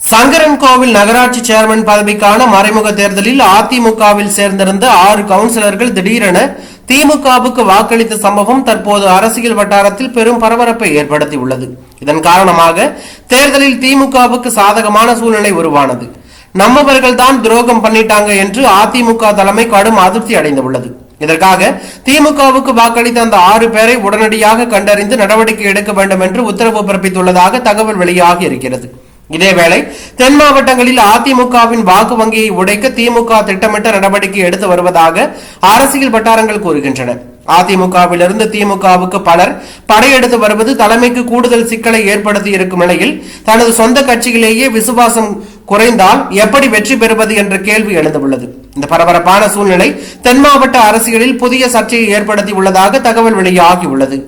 சங்கரன் கோவில் நகராட்சி சேர்மன் பதவிக்கான மறைமுக தேர்தலில் அதிமுகவில் சேர்ந்திருந்த ஆறு கவுன்சிலர்கள் திடீரென திமுகவுக்கு வாக்களித்த சம்பவம் தற்போது அரசியல் வட்டாரத்தில் பெரும் பரபரப்பை ஏற்படுத்தியுள்ளது. இதன் காரணமாக தேர்தலில் திமுகவுக்கு சாதகமான சூழ்நிலை உருவானது. நம்மவர்கள் தான் துரோகம் பண்ணிட்டாங்க என்று அதிமுக தலைமை கடும் அதிருப்தி அடைந்துள்ளது. இதற்காக திமுகவுக்கு வாக்களித்த அந்த ஆறு பேரை உடனடியாக கண்டறிந்து நடவடிக்கை எடுக்க வேண்டும் என்று உத்தரவு பிறப்பித்துள்ளதாக தகவல் வெளியாகி இருக்கிறது. இதேவேளை தென் மாவட்டங்களில் அதிமுகவின் வாக்கு வங்கியை உடைக்க திமுக திட்டமிட்ட நடவடிக்கை எடுத்து வருவதாக அரசியல் வட்டாரங்கள் கூறுகின்றன. அதிமுகவிலிருந்து திமுகவுக்கு பலர் படையெடுத்து வருவது தலைமைக்கு கூடுதல் சிக்கலை ஏற்படுத்தி இருக்கும் நிலையில் தனது சொந்த கட்சியிலேயே விசுவாசம் குறைந்தால் எப்படி வெற்றி பெறுவது என்ற கேள்வி எழுந்துள்ளது. இந்த பரபரப்பான சூழ்நிலை தென் மாவட்ட அரசியலில் புதிய சர்ச்சையை ஏற்படுத்தி உள்ளதாக தகவல் வெளியாகியுள்ளது